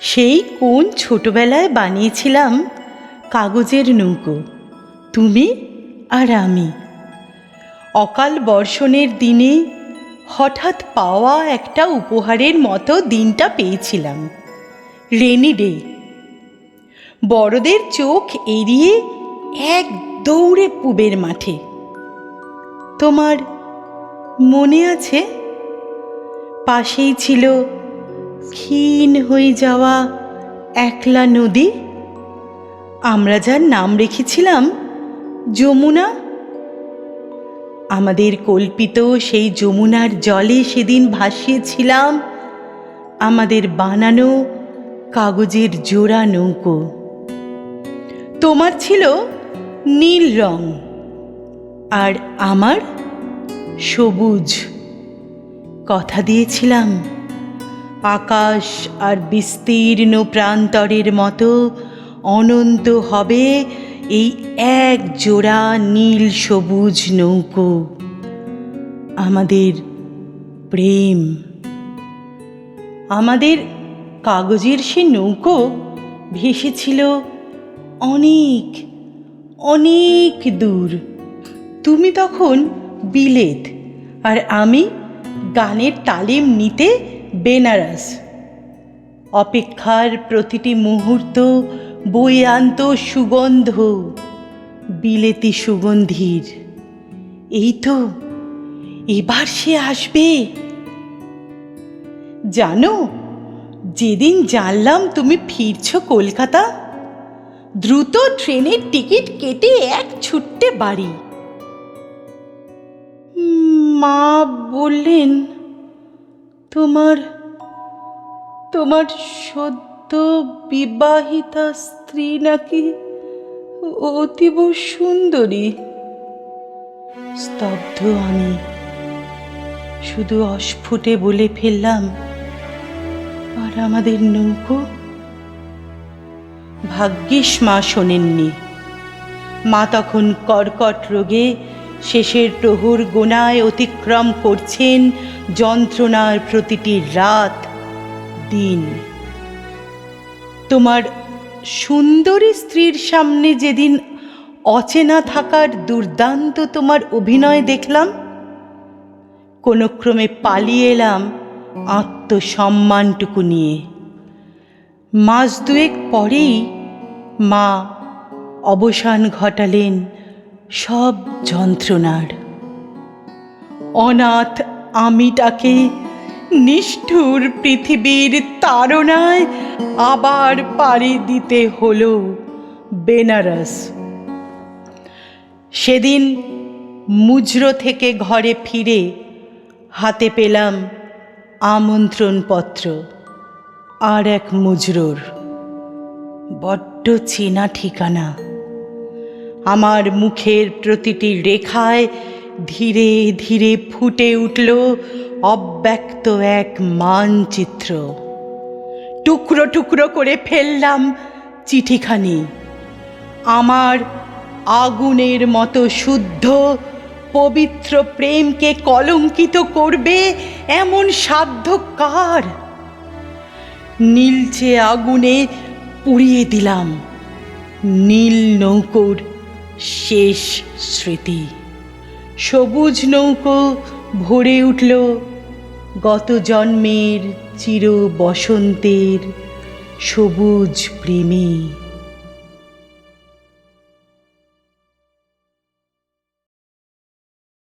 সেই কোন ছোটবেলায় বানিয়েছিলাম কাগজের নৌকো? তুমি আর আমি। অকাল বর্ষণের দিনে হঠাৎ পাওয়া একটা উপহারের মতো দিনটা পেয়েছিলাম। Rainy day. বড়দের চোখ এড়িয়ে এক দৌড়ে পুবের মাঠে। তোমার মনে আছে? পাশেই ছিল ক্ষীণ হয়ে যাওয়া একলা নদী? আমরা যার নাম রেখেছিলাম যমুনা। আমাদের কল্পিত সেই যমুনার জলে সেদিন ভাসিয়েছিলাম আমাদের বানানো কাগজের জোড়া নৌকো। তোমার ছিল নীল রং আর আমার সবুজ। কথা দিয়েছিলাম আকাশ আর বিস্তীর্ণ প্রান্তরের মতো অনন্ত হবে এই এক জোড়া নীল সবুজ নৌকো। আমাদের প্রেম। আমাদের কাগজের সে নৌকো ভেসেছিল অনেক অনেক দূর। তুমি তখন বিলেত আর আমি গানের তালিম নিতে বেনারস। অপেক্ষার প্রতিটি মুহূর্ত বই আনত সুগন্ধ, বিলেতি সুগন্ধির। এই তো, এবার সে আসবে। জানো, যেদিন জানলাম তুমি ফিরছো কলকাতা, দ্রুত ট্রেনের টিকিট কেটে এক ছুট্টে বাড়ি। মা বললেন তোমার তোমার সদ্য বিবাহিতা স্ত্রী নাকি অতীব সুন্দরী? স্তব্ধ আমি। শুধু অস্ফুটে বলে ফেললাম, আর আমাদের নৌকো? ভাগ্যিস মা শোনেননি। মা তখন কর্কট রোগে শেষের প্রহর গোনায় অতিক্রম করছেন যন্ত্রণার প্রতিটি রাত, দিন। তোমার সুন্দরী স্ত্রীর সামনে যেদিন অচেনা থাকার দুর্দান্ত তোমার অভিনয় দেখলাম কোনো ক্রমে পালিয়ে এলাম আত্মসম্মানটুকু নিয়ে। মাস দুয়েক পরেই মা অবসান ঘটালেন সব যন্ত্রণার। অনাথ আমিটাকে নিষ্ঠুর পৃথিবীর তাড়নায় আবার পাড়ি দিতে হলো বেনারস। সেদিন মুজরো থেকে ঘরে ফিরে হাতে পেলাম আমন্ত্রণপত্র, আর এক মুজরোর। বড্ড চেনা ঠিকানা। আমার মুখের প্রতিটি রেখায় ধীরে ধীরে ফুটে উঠল অব্যক্ত এক মানচিত্র। টুকরো টুকরো করে ফেললাম চিঠিখানি। আমার আগুনের মতো শুদ্ধ, পবিত্র প্রেমকে কলঙ্কিত করবে এমন সাধ্য কার? নীলচে আগুনে পুড়িয়ে দিলাম নীল নৌকোর শেষ স্মৃতি। সবুজ নৌকো ভরে উঠল গত জন্মের চির বসন্তের সবুজ প্রেমী।